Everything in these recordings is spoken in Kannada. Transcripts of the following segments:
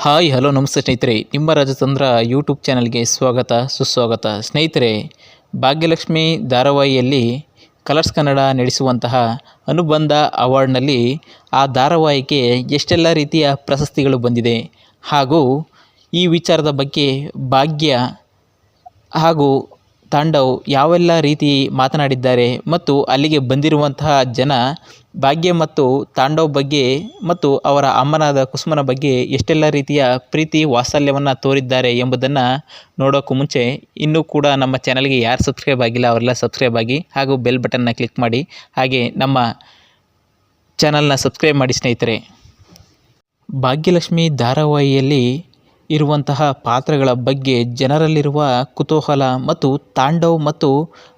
ಹಾಯ್, ಹಲೋ, ನಮಸ್ತೆ ಸ್ನೇಹಿತರೆ. ನಿಮ್ಮ ರಾಜತಂತ್ರ ಯೂಟ್ಯೂಬ್ ಚಾನಲ್ಗೆ ಸ್ವಾಗತ, ಸುಸ್ವಾಗತ. ಸ್ನೇಹಿತರೆ, ಭಾಗ್ಯಲಕ್ಷ್ಮಿ ಧಾರಾವಾಹಿಯಲ್ಲಿ ಕಲರ್ಸ್ ಕನ್ನಡ ನಡೆಸುವಂತಹ ಅನುಬಂಧ ಅವಾರ್ಡ್ನಲ್ಲಿ ಆ ಧಾರಾವಾಹಿಗೆ ಎಷ್ಟೆಲ್ಲ ರೀತಿಯ ಪ್ರಶಸ್ತಿಗಳು ಬಂದಿದೆ ಹಾಗೂ ಈ ವಿಚಾರದ ಬಗ್ಗೆ ಭಾಗ್ಯ ಹಾಗೂ ತಾಂಡವ್ ಯಾವೆಲ್ಲ ರೀತಿ ಮಾತನಾಡಿದ್ದಾರೆ ಮತ್ತು ಅಲ್ಲಿಗೆ ಬಂದಿರುವಂತಹ ಜನ ಭಾಗ್ಯ ಮತ್ತು ತಾಂಡವ್ ಬಗ್ಗೆ ಮತ್ತು ಅವರ ಅಮ್ಮನಾದ ಕುಸುಮನ ಬಗ್ಗೆ ಎಷ್ಟೆಲ್ಲ ರೀತಿಯ ಪ್ರೀತಿ ವಾತ್ಸಲ್ಯವನ್ನು ತೋರಿದ್ದಾರೆ ಎಂಬುದನ್ನು ನೋಡೋಕ್ಕೂ ಮುಂಚೆ ಇನ್ನೂ ಕೂಡ ನಮ್ಮ ಚಾನಲ್ಗೆ ಯಾರು ಸಬ್ಸ್ಕ್ರೈಬ್ ಆಗಿಲ್ಲ ಅವರೆಲ್ಲ ಸಬ್ಸ್ಕ್ರೈಬ್ ಆಗಿ ಹಾಗೂ ಬೆಲ್ ಬಟನ್ನ ಕ್ಲಿಕ್ ಮಾಡಿ ಹಾಗೆ ನಮ್ಮ ಚಾನಲ್ನ ಸಬ್ಸ್ಕ್ರೈಬ್ ಮಾಡಿ ಸ್ನೇಹಿತರೆ. ಭಾಗ್ಯಲಕ್ಷ್ಮಿ ಧಾರಾವಾಹಿಯಲ್ಲಿ ಇರುವಂತಹ ಪಾತ್ರಗಳ ಬಗ್ಗೆ ಜನರಲ್ಲಿರುವ ಕುತೂಹಲ ಮತ್ತು ತಾಂಡವ್ ಮತ್ತು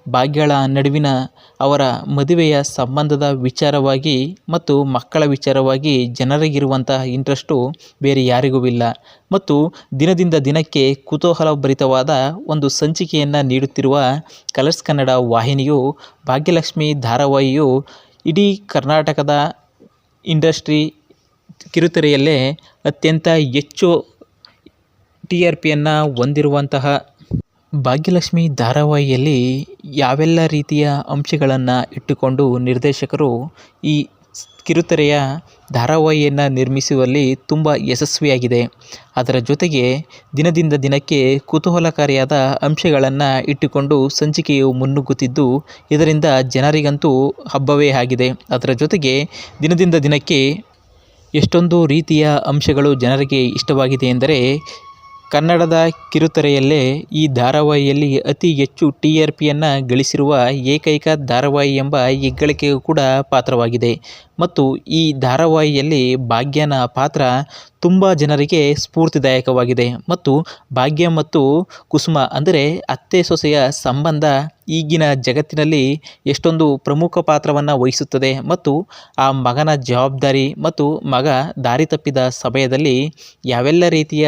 ಭಾಗ್ಯಳ ನಡುವಿನ ಅವರ ಮದುವೆಯ ಸಂಬಂಧದ ವಿಚಾರವಾಗಿ ಮತ್ತು ಮಕ್ಕಳ ವಿಚಾರವಾಗಿ ಜನರಿಗಿರುವಂತಹ ಇಂಟ್ರೆಸ್ಟು ಬೇರೆ ಯಾರಿಗೂ ಇಲ್ಲ. ಮತ್ತು ದಿನದಿಂದ ದಿನಕ್ಕೆ ಕುತೂಹಲಭರಿತವಾದ ಒಂದು ಸಂಚಿಕೆಯನ್ನು ನೀಡುತ್ತಿರುವ ಕಲರ್ಸ್ ಕನ್ನಡ ವಾಹಿನಿಯು ಭಾಗ್ಯಲಕ್ಷ್ಮಿ ಧಾರಾವಾಹಿಯು ಇಡೀ ಕರ್ನಾಟಕದ ಇಂಡಸ್ಟ್ರಿ ಕಿರುತೆರೆಯಲ್ಲೇ ಅತ್ಯಂತ ಹೆಚ್ಚು ಟಿ ಆರ್ ಪಿಯನ್ನು ಹೊಂದಿರುವಂತಹ ಭಾಗ್ಯಲಕ್ಷ್ಮಿ ಧಾರಾವಾಹಿಯಲ್ಲಿ ಯಾವೆಲ್ಲ ರೀತಿಯ ಅಂಶಗಳನ್ನು ಇಟ್ಟುಕೊಂಡು ನಿರ್ದೇಶಕರು ಈ ಕಿರುತೆರೆಯ ಧಾರಾವಾಹಿಯನ್ನು ನಿರ್ಮಿಸುವಲ್ಲಿ ತುಂಬ ಯಶಸ್ವಿಯಾಗಿದೆ. ಅದರ ಜೊತೆಗೆ ದಿನದಿಂದ ದಿನಕ್ಕೆ ಕುತೂಹಲಕಾರಿಯಾದ ಅಂಶಗಳನ್ನು ಇಟ್ಟುಕೊಂಡು ಸಂಚಿಕೆಯು ಮುನ್ನುಗ್ಗುತ್ತಿದ್ದು, ಇದರಿಂದ ಜನರಿಗಂತೂ ಹಬ್ಬವೇ ಆಗಿದೆ. ಅದರ ಜೊತೆಗೆ ದಿನದಿಂದ ದಿನಕ್ಕೆ ಎಷ್ಟೊಂದು ರೀತಿಯ ಅಂಶಗಳು ಜನರಿಗೆ ಇಷ್ಟವಾಗಿದೆ ಎಂದರೆ ಕನ್ನಡದ ಕಿರುತೆರೆಯಲ್ಲೇ ಈ ಧಾರಾವಾಹಿಯಲ್ಲಿ ಅತಿ ಹೆಚ್ಚು ಟಿ ಆರ್ ಪಿಯನ್ನು ಗಳಿಸಿರುವ ಏಕೈಕ ಧಾರಾವಾಹಿ ಎಂಬ ಹೆಗ್ಗಳಿಕೆಗೂ ಕೂಡ ಪಾತ್ರವಾಗಿದೆ. ಮತ್ತು ಈ ಧಾರಾವಾಹಿಯಲ್ಲಿ ಭಾಗ್ಯನ ಪಾತ್ರ ತುಂಬ ಜನರಿಗೆ ಸ್ಫೂರ್ತಿದಾಯಕವಾಗಿದೆ. ಮತ್ತು ಭಾಗ್ಯ ಮತ್ತು ಕುಸುಮ ಅಂದರೆ ಅತ್ತೆ ಸೊಸೆಯ ಸಂಬಂಧ ಈಗಿನ ಜಗತ್ತಿನಲ್ಲಿ ಎಷ್ಟೊಂದು ಪ್ರಮುಖ ಪಾತ್ರವನ್ನು ವಹಿಸುತ್ತದೆ. ಮತ್ತು ಆ ಮಗನ ಜವಾಬ್ದಾರಿ ಮತ್ತು ಮಗ ದಾರಿ ತಪ್ಪಿದ ಸಮಯದಲ್ಲಿ ಯಾವೆಲ್ಲ ರೀತಿಯ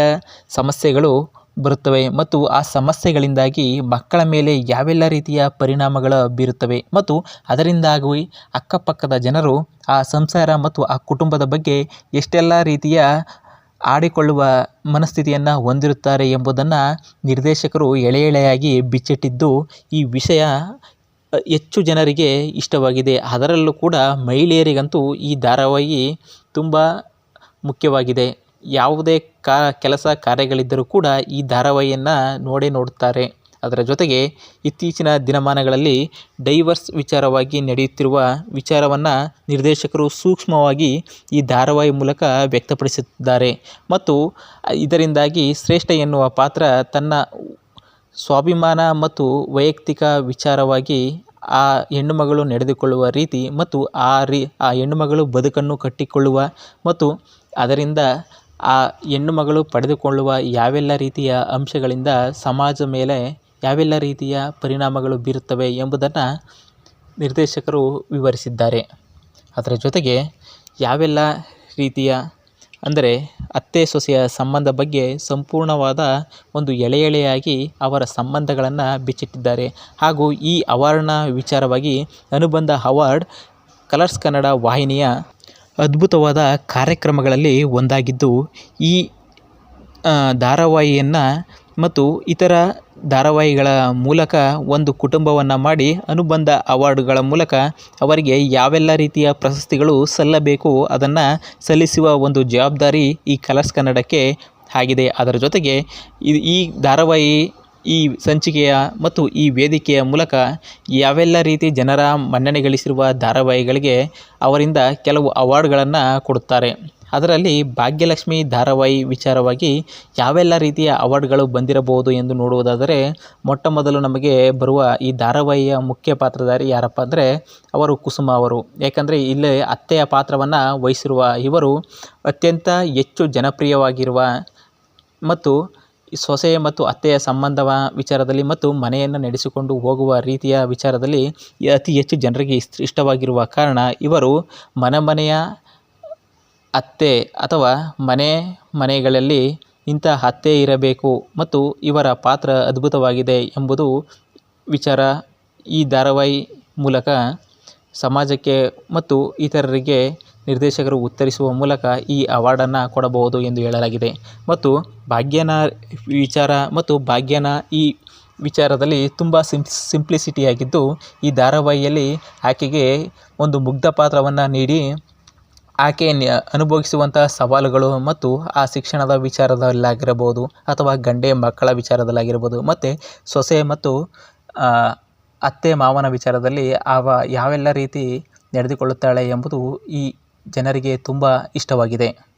ಸಮಸ್ಯೆಗಳು ಬರುತ್ತವೆ ಮತ್ತು ಆ ಸಮಸ್ಯೆಗಳಿಂದಾಗಿ ಮಕ್ಕಳ ಮೇಲೆ ಯಾವೆಲ್ಲ ರೀತಿಯ ಪರಿಣಾಮಗಳು ಬೀರುತ್ತವೆ ಮತ್ತು ಅದರಿಂದಾಗಿ ಅಕ್ಕಪಕ್ಕದ ಜನರು ಆ ಸಂಸಾರ ಮತ್ತು ಆ ಕುಟುಂಬದ ಬಗ್ಗೆ ಎಷ್ಟೆಲ್ಲ ರೀತಿಯ ಆಡಿಕೊಳ್ಳುವ ಮನಸ್ಥಿತಿಯನ್ನು ಹೊಂದಿರುತ್ತಾರೆ ಎಂಬುದನ್ನು ನಿರ್ದೇಶಕರು ಎಳೆ ಎಳೆಯಾಗಿ ಬಿಚ್ಚಿಟ್ಟಿದ್ದು ಈ ವಿಷಯ ಹೆಚ್ಚು ಜನರಿಗೆ ಇಷ್ಟವಾಗಿದೆ. ಅದರಲ್ಲೂ ಕೂಡ ಮಹಿಳೆಯರಿಗಂತೂ ಈ ಧಾರಾವಾಹಿ ತುಂಬ ಮುಖ್ಯವಾಗಿದೆ. ಯಾವುದೇ ಕಾ, ಕೆಲಸ ಕಾರ್ಯಗಳಿದ್ದರೂ ಕೂಡ ಈ ಧಾರಾವಾಹಿಯನ್ನು ನೋಡೇ ನೋಡುತ್ತಾರೆ ಅದರ ಜೊತೆಗೆ ಇತ್ತೀಚಿನ ದಿನಮಾನಗಳಲ್ಲಿ ಡೈವರ್ಸ್ ವಿಚಾರವಾಗಿ ನಡೆಯುತ್ತಿರುವ ವಿಚಾರವನ್ನು ನಿರ್ದೇಶಕರು ಸೂಕ್ಷ್ಮವಾಗಿ ಈ ಧಾರಾವಾಹಿ ಮೂಲಕ ವ್ಯಕ್ತಪಡಿಸುತ್ತಿದ್ದಾರೆ ಮತ್ತು ಇದರಿಂದಾಗಿ ಶ್ರೇಷ್ಠ ಎನ್ನುವ ಪಾತ್ರ ತನ್ನ ಸ್ವಾಭಿಮಾನ ಮತ್ತು ವೈಯಕ್ತಿಕ ವಿಚಾರವಾಗಿ ಆ ಹೆಣ್ಣುಮಗಳು ನಡೆದುಕೊಳ್ಳುವ ರೀತಿ ಮತ್ತು ಆ ರೀ, ಆ ಹೆಣ್ಣುಮಗಳು ಬದುಕನ್ನು ಕಟ್ಟಿಕೊಳ್ಳುವ ಮತ್ತು ಅದರಿಂದ ಆ ಹೆಣ್ಣು ಮಗಳು ಪಡೆದುಕೊಳ್ಳುವ ಯಾವೆಲ್ಲ ರೀತಿಯ ಅಂಶಗಳಿಂದ ಸಮಾಜ ಮೇಲೆ ಯಾವೆಲ್ಲ ರೀತಿಯ ಪರಿಣಾಮಗಳು ಬೀರುತ್ತವೆ ಎಂಬುದನ್ನು ನಿರ್ದೇಶಕರು ವಿವರಿಸಿದ್ದಾರೆ. ಅದರ ಜೊತೆಗೆ ಯಾವೆಲ್ಲ ರೀತಿಯ, ಅಂದರೆ ಅತ್ತೆ ಸೊಸೆಯ ಸಂಬಂಧ ಬಗ್ಗೆ ಸಂಪೂರ್ಣವಾದ ಒಂದು ಎಳೆ ಎಳೆಯಾಗಿ ಅವರ ಸಂಬಂಧಗಳನ್ನು ಬಿಚ್ಚಿಟ್ಟಿದ್ದಾರೆ. ಹಾಗೂ ಈ ಅವಾರ್ಡ್ನ ವಿಚಾರವಾಗಿ ಅನುಬಂಧ ಅವಾರ್ಡ್, ಕಲರ್ಸ್ ಕನ್ನಡ ವಾಹಿನಿಯ ಅದ್ಭುತವಾದ ಕಾರ್ಯಕ್ರಮಗಳಲ್ಲಿ ಒಂದಾಗಿದ್ದು ಈ ಧಾರಾವಾಹಿಯನ್ನು ಮತ್ತು ಇತರ ಧಾರಾವಾಹಿಗಳ ಮೂಲಕ ಒಂದು ಕುಟುಂಬವನ್ನು ಮಾಡಿ ಅನುಬಂಧ ಅವಾರ್ಡ್ಗಳ ಮೂಲಕ ಅವರಿಗೆ ಯಾವೆಲ್ಲ ರೀತಿಯ ಪ್ರಶಸ್ತಿಗಳು ಸಲ್ಲಬೇಕು ಅದನ್ನು ಸಲ್ಲಿಸುವ ಒಂದು ಜವಾಬ್ದಾರಿ ಈ ಕಲರ್ಸ್ ಕನ್ನಡಕ್ಕೆ ಆಗಿದೆ. ಅದರ ಜೊತೆಗೆ ಈ ಧಾರಾವಾಹಿ ಈ ಸಂಚಿಕೆಯ ಮತ್ತು ಈ ವೇದಿಕೆಯ ಮೂಲಕ ಯಾವೆಲ್ಲ ರೀತಿ ಜನರ ಮನ್ನಣೆ ಗಳಿಸಿರುವ ಧಾರಾವಾಹಿಗಳಿಗೆ ಅವರಿಂದ ಕೆಲವು ಅವಾರ್ಡ್ಗಳನ್ನು ಕೊಡುತ್ತಾರೆ. ಅದರಲ್ಲಿ ಭಾಗ್ಯಲಕ್ಷ್ಮಿ ಧಾರಾವಾಹಿ ವಿಚಾರವಾಗಿ ಯಾವೆಲ್ಲ ರೀತಿಯ ಅವಾರ್ಡ್ಗಳು ಬಂದಿರಬಹುದು ಎಂದು ನೋಡುವುದಾದರೆ, ಮೊಟ್ಟ ಮೊದಲು ನಮಗೆ ಬರುವ ಈ ಧಾರಾವಾಹಿಯ ಮುಖ್ಯ ಪಾತ್ರಧಾರಿ ಯಾರಪ್ಪ ಅಂದರೆ ಅವರು ಕುಸುಮ ಅವರು. ಯಾಕಂದರೆ ಇಲ್ಲಿ ಅತ್ತೆಯ ಪಾತ್ರವನ್ನು ವಹಿಸಿರುವ ಇವರು ಅತ್ಯಂತ ಹೆಚ್ಚು ಜನಪ್ರಿಯವಾಗಿರುವ ಮತ್ತು ಸೊಸೆ ಮತ್ತು ಅತ್ತೆಯ ಸಂಬಂಧವ ವಿಚಾರದಲ್ಲಿ ಮತ್ತು ಮನೆಯನ್ನು ನಡೆಸಿಕೊಂಡು ಹೋಗುವ ರೀತಿಯ ವಿಚಾರದಲ್ಲಿ ಅತಿ ಹೆಚ್ಚು ಜನರಿಗೆ ಇಷ್ಟ ಇಷ್ಟವಾಗಿರುವ ಕಾರಣ ಇವರು ಮನೆ ಮನೆಯ ಅತ್ತೆ ಅಥವಾ ಮನೆ ಮನೆಗಳಲ್ಲಿ ಇಂಥ ಅತ್ತೆ ಇರಬೇಕು ಮತ್ತು ಇವರ ಪಾತ್ರ ಅದ್ಭುತವಾಗಿದೆ ಎಂಬುದು ವಿಚಾರ ಈ ಧಾರಾವಾಹಿ ಮೂಲಕ ಸಮಾಜಕ್ಕೆ ಮತ್ತು ಇತರರಿಗೆ ನಿರ್ದೇಶಕರು ಉತ್ತರಿಸುವ ಮೂಲಕ ಈ ಅವಾರ್ಡನ್ನು ಕೊಡಬಹುದು ಎಂದು ಹೇಳಲಾಗಿದೆ. ಮತ್ತು ಭಾಗ್ಯನ ವಿಚಾರ ಮತ್ತು ಭಾಗ್ಯನ ಈ ವಿಚಾರದಲ್ಲಿ ತುಂಬ ಸಿಂಪ್ಲಿಸಿಟಿ ಸಿಂಪ್ಲಿಸಿಟಿಯಾಗಿದ್ದು, ಈ ಧಾರಾವಾಹಿಯಲ್ಲಿ ಆಕೆಗೆ ಒಂದು ಮುಗ್ಧ ಪಾತ್ರವನ್ನು ನೀಡಿ, ಆಕೆ ಅನುಭವಿಸುವಂಥ ಸವಾಲುಗಳು ಮತ್ತು ಆ ಶಿಕ್ಷಣದ ವಿಚಾರದಲ್ಲಾಗಿರಬಹುದು ಅಥವಾ ಗಂಡೆ ಮಕ್ಕಳ ವಿಚಾರದಲ್ಲಾಗಿರ್ಬೋದು ಮತ್ತು ಸೊಸೆ ಮತ್ತು ಅತ್ತೆ ಮಾವನ ವಿಚಾರದಲ್ಲಿ ಅವ ಯಾವೆಲ್ಲ ರೀತಿ ನಡೆದುಕೊಳ್ಳುತ್ತಾಳೆ ಎಂಬುದು ಈ ಜನರಿಗೆ ತುಂಬ ಇಷ್ಟವಾಗಿದೆ.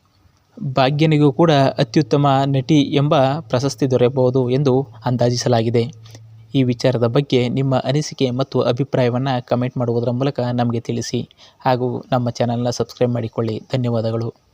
ಭಾಗ್ಯನಿಗೂ ಕೂಡ ಅತ್ಯುತ್ತಮ ನಟಿ ಎಂಬ ಪ್ರಶಸ್ತಿ ದೊರೆಯಬಹುದು ಎಂದು ಅಂದಾಜಿಸಲಾಗಿದೆ. ಈ ವಿಚಾರದ ಬಗ್ಗೆ ನಿಮ್ಮ ಅನಿಸಿಕೆ ಮತ್ತು ಅಭಿಪ್ರಾಯವನ್ನು ಕಮೆಂಟ್ ಮಾಡುವುದರ ಮೂಲಕ ನಮಗೆ ತಿಳಿಸಿ ಹಾಗೂ ನಮ್ಮ ಚಾನಲ್ನ ಸಬ್ಸ್ಕ್ರೈಬ್ ಮಾಡಿಕೊಳ್ಳಿ. ಧನ್ಯವಾದಗಳು.